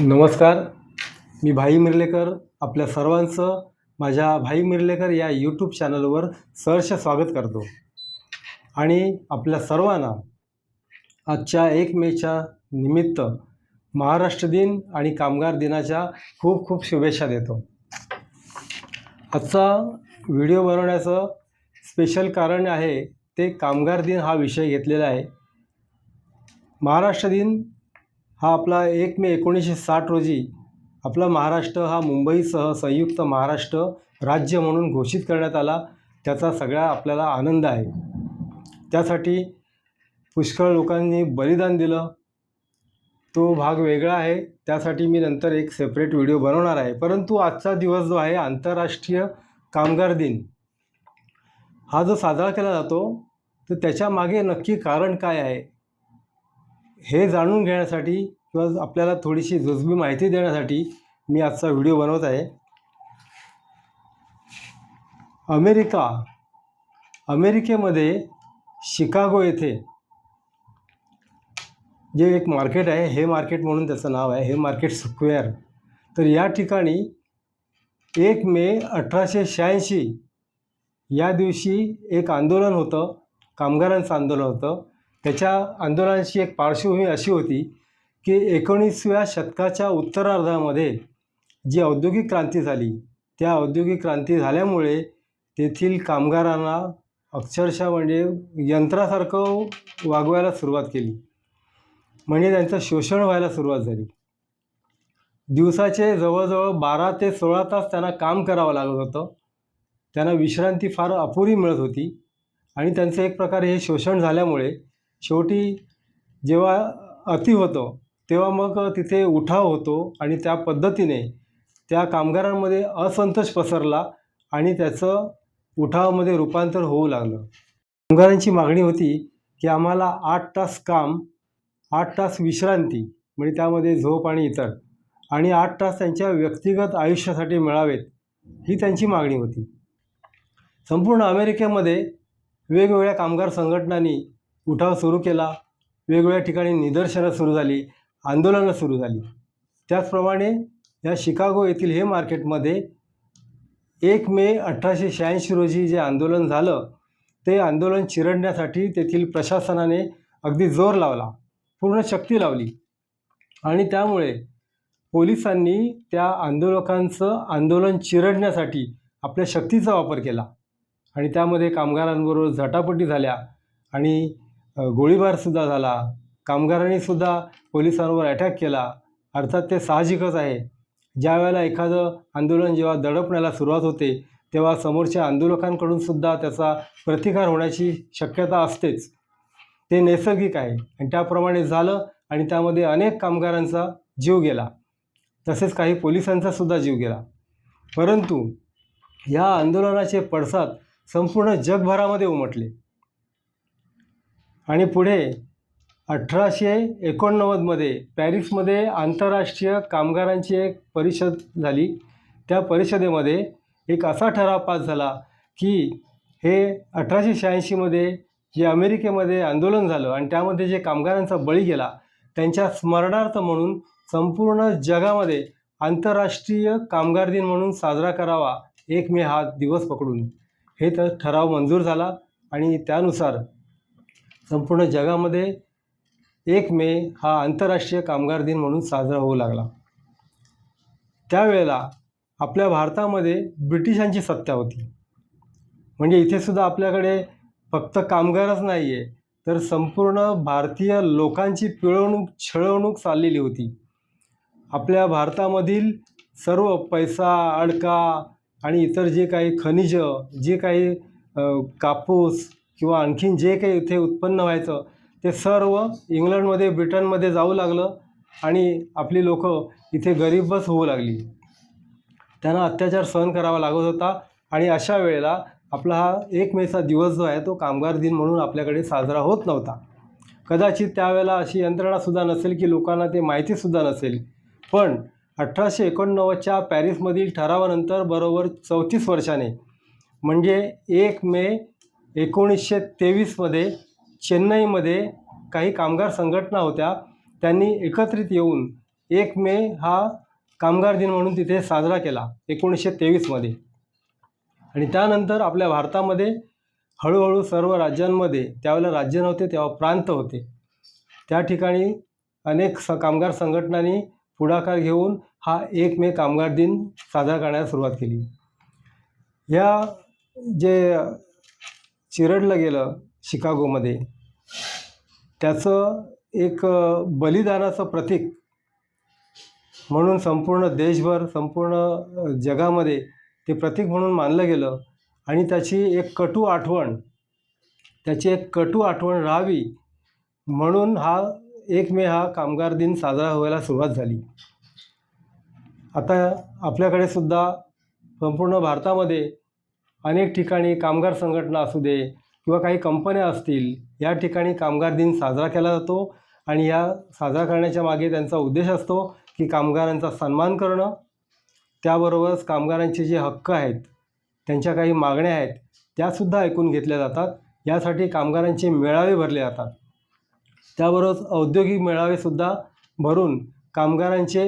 नमस्कार. मी भाई मिर्लेकर आपल्या सर्वांचं माझ्या भाई मिर्लेकर या यूट्यूब चॅनलवर सहर्ष स्वागत करतो. आणि आपल्या सर्वांना आजच्या एक मेच्या निमित्त महाराष्ट्र दिन आणि कामगार दिनाच्या खूप खूप शुभेच्छा देतो. आजचा व्हिडिओ बनवण्याचं स्पेशल कारण आहे ते कामगार दिन हा विषय घेतलेला आहे. महाराष्ट्र दिन हा आपला एक मे एकोणीसशे साठ रोजी आपला महाराष्ट्र हा मुंबईसह संयुक्त महाराष्ट्र राज्य म्हणून घोषित करण्यात आला. त्याचा सगळा आपल्याला आनंद आहे. त्यासाठी पुष्कळ लोकांनी बलिदान दिलं. तो भाग वेगळा आहे. त्यासाठी मी नंतर एक सेपरेट व्हिडिओ बनवणार आहे. परंतु आजचा दिवस जो आहे आंतरराष्ट्रीय कामगार दिन. हा जो साजरा केला जातो तर त्याच्यामागे नक्की कारण काय आहे हे जाणून घेण्यासाठी किंवा आपल्याला थोडीशी जुजबी माहिती देण्यासाठी मी आजचा व्हिडिओ बनवत आहे. अमेरिका अमेरिकेमध्ये शिकागो येथे जे एक मार्केट आहे हे मार्केट म्हणून त्याचं नाव आहे हे मार्केट स्क्वेअर. तर या ठिकाणी एक मे अठराशे शहाऐंशी या दिवशी एक आंदोलन होतं कामगारांचं आंदोलन होतं. त्याच्या आंदोलनाची एक पार्श्वभूमी अशी होती की एकोणीसव्या शतकाच्या उत्तरार्धामध्ये जी औद्योगिक क्रांती झाली त्या औद्योगिक क्रांती झाल्यामुळे तेथील कामगारांना अक्षरशः म्हणजे यंत्रासारखं वागवायला सुरुवात केली. म्हणजे त्यांचं शोषण व्हायला सुरुवात झाली. दिवसाचे जवळजवळ बारा ते सोळा तास त्यांना काम करावं लागत होतं. त्यांना विश्रांती फार अपुरी मिळत होती आणि त्यांचं एक प्रकारे हे शोषण झाल्यामुळे शेवटी जेव्हा अति होतं तेव्हा मग तिथे उठाव होतो आणि त्या पद्धतीने त्या कामगारांमध्ये असंतोष पसरला आणि त्याचं उठावामध्ये रूपांतर होऊ लागलं. कामगारांची मागणी होती की आम्हाला आठ तास काम आठ तास विश्रांती म्हणजे त्यामध्ये झोप आणि इतर आणि आठ तास त्यांच्या व्यक्तिगत आयुष्यासाठी मिळावेत ही त्यांची मागणी होती. संपूर्ण अमेरिकेमध्ये वेगवेगळ्या कामगार संघटनांनी उठाव सुरू केला वेगवेगळ्या ठिकाणी निदर्शनं सुरू झाली आंदोलनं सुरू झाली. त्याचप्रमाणे या शिकागो येथील हे मार्केटमध्ये एक मे अठराशे शहाऐंशी रोजी जे आंदोलन झालं ते आंदोलन चिरडण्यासाठी तेथील प्रशासनाने अगदी जोर लावला पूर्ण शक्ती लावली. आणि त्यामुळे पोलिसांनी त्या आंदोलकांचं आंदोलन चिरडण्यासाठी आपल्या शक्तीचा वापर केला. आणि त्यामध्ये कामगारांबरोबर झटापटी झाल्या आणि गोळीबारसुद्धा झाला. कामगारांनीसुद्धा पोलिसांवर अटॅक केला. अर्थात ते साहजिकच आहे. ज्या वेळेला एखादं आंदोलन जेव्हा दडपण्याला सुरुवात होते तेव्हा समोरच्या आंदोलकांकडून सुद्धा त्याचा प्रतिकार होण्याची शक्यता असतेच. ते नैसर्गिक आहे आणि त्याप्रमाणे झालं आणि त्यामध्ये अनेक कामगारांचा जीव गेला. तसेच काही पोलिसांचा सुद्धा जीव गेला. परंतु ह्या आंदोलनाचे पडसाद संपूर्ण जगभरामध्ये उमटले. आणि पुढे अठराशे एकोणनव्वदमध्ये पॅरिसमध्ये आंतरराष्ट्रीय कामगारांची एक परिषद झाली. त्या परिषदेमध्ये एक असा ठराव पास झाला की हे अठराशे शहाऐंशीमध्ये जे अमेरिकेमध्ये आंदोलन झालं आणि त्यामध्ये जे कामगारांचा बळी गेला त्यांच्या स्मरणार्थ म्हणून संपूर्ण जगामध्ये आंतरराष्ट्रीय कामगार दिन म्हणून साजरा करावा एक मे हा दिवस पकडून. हे तर ठराव मंजूर झाला आणि त्यानुसार संपूर्ण जगामध्ये एक मे हा आंतरराष्ट्रीय कामगार दिन म्हणून साजरा होऊ लागला. त्यावेळेला आपल्या भारतामध्ये ब्रिटिशांची सत्ता होती. म्हणजे इथेसुद्धा आपल्याकडे फक्त कामगारच नाही आहे तर संपूर्ण भारतीय लोकांची पिळवणूक छळवणूक चाललेली होती. आपल्या भारतामधील सर्व पैसा अडका आणि इतर जे काही खनिजं जे काही कापूस किंवा आणखीन जे काही इथे उत्पन्न व्हायचं ते सर्व इंग्लंडमध्ये ब्रिटनमध्ये जाऊ लागलं आणि आपली लोक इथे गरीबच होऊ लागली. त्यांना अत्याचार सहन करावा लागत होता आणि अशा वेळेला आपला हा एक मेचा दिवस जो आहे तो कामगार दिन म्हणून आपल्याकडे साजरा होत नव्हता. कदाचित त्यावेळेला अशी यंत्रणासुद्धा नसेल की लोकांना ते माहितीसुद्धा नसेल. पण अठराशे एकोणनव्वदच्या पॅरिसमधील ठरावानंतर बरोबर चौतीस वर्षाने म्हणजे एक मे एकोणीसशे तेवीसमध्ये चेन्नईमध्ये काही कामगार संघटना होत्या. त्यांनी एकत्रित येऊन एक मे हा कामगार दिन म्हणून तिथे साजरा केला एकोणीसशे तेवीसमध्ये. आणि त्यानंतर आपल्या भारतामध्ये हळूहळू सर्व राज्यांमध्ये त्यावेळेला राज्य नव्हते तेव्हा प्रांत होते. त्या ठिकाणी अनेक स कामगार संघटनांनी पुढाकार घेऊन हा एक मे कामगार दिन साजरा करण्यास सुरुवात केली. ह्या जे चिरडलं गेलं शिकागोमध्ये. त्याचं एक बलिदानाचं प्रतीक म्हणून संपूर्ण देशभर संपूर्ण जगामध्ये ते प्रतीक म्हणून मानलं गेलं आणि त्याची एक कटू आठवण त्याची एक कटू आठवण राहावी म्हणून हा एक मे हा कामगार दिन साजरा व्हायला सुरुवात झाली. आता आपल्याकडे सुद्धा संपूर्ण भारतामध्ये अनेक ठिकाणी कामगार संघटना असू दे किंवा काही कंपन्या असतील या ठिकाणी कामगार दिन साजरा केला जातो आणि या साजरा करण्याच्या मागे त्यांचा उद्देश असतो की कामगारांचा सन्मान करणं. त्याबरोबरच कामगारांचे जे हक्क आहेत त्यांच्या काही मागण्या आहेत त्यासुद्धा ऐकून घेतल्या जातात. यासाठी कामगारांचे मेळावे भरले जातात. त्याबरोबरच औद्योगिक मेळावेसुद्धा भरून कामगारांचे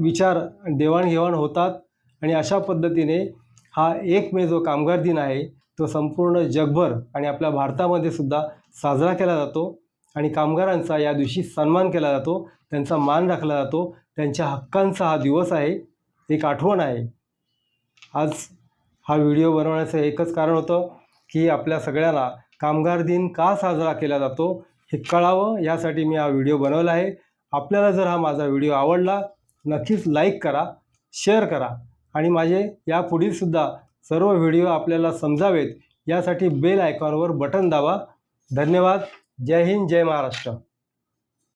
विचार देवाणघेवाण होतात. आणि अशा पद्धतीने हा एक मे जो कामगार दिन आहे तो संपूर्ण जगभर आणि आपल्या भारतामध्ये सुद्धा साजरा केला जातो आणि कामगारांचा या दिवशी सन्मान केला जातो त्यांचा मान राखला जातो त्यांच्या हक्कांचा हा दिवस आहे एक आठवण आहे. आज हा व्हिडिओ बनवण्याचं एकच कारण होतं की आपल्या सगळ्यांना कामगार दिन का साजरा केला जातो हे कळावं यासाठी मी हा व्हिडिओ बनवला आहे. आपल्याला जर हा माझा व्हिडिओ आवडला नक्कीच लाईक करा शेअर करा आणि माझे यापुढीलसुद्धा सर्व व्हिडिओ आपल्याला समजावेत. यासाठी बेल आयकॉनवर बटन दाबा. धन्यवाद. जय हिंद जय महाराष्ट्र.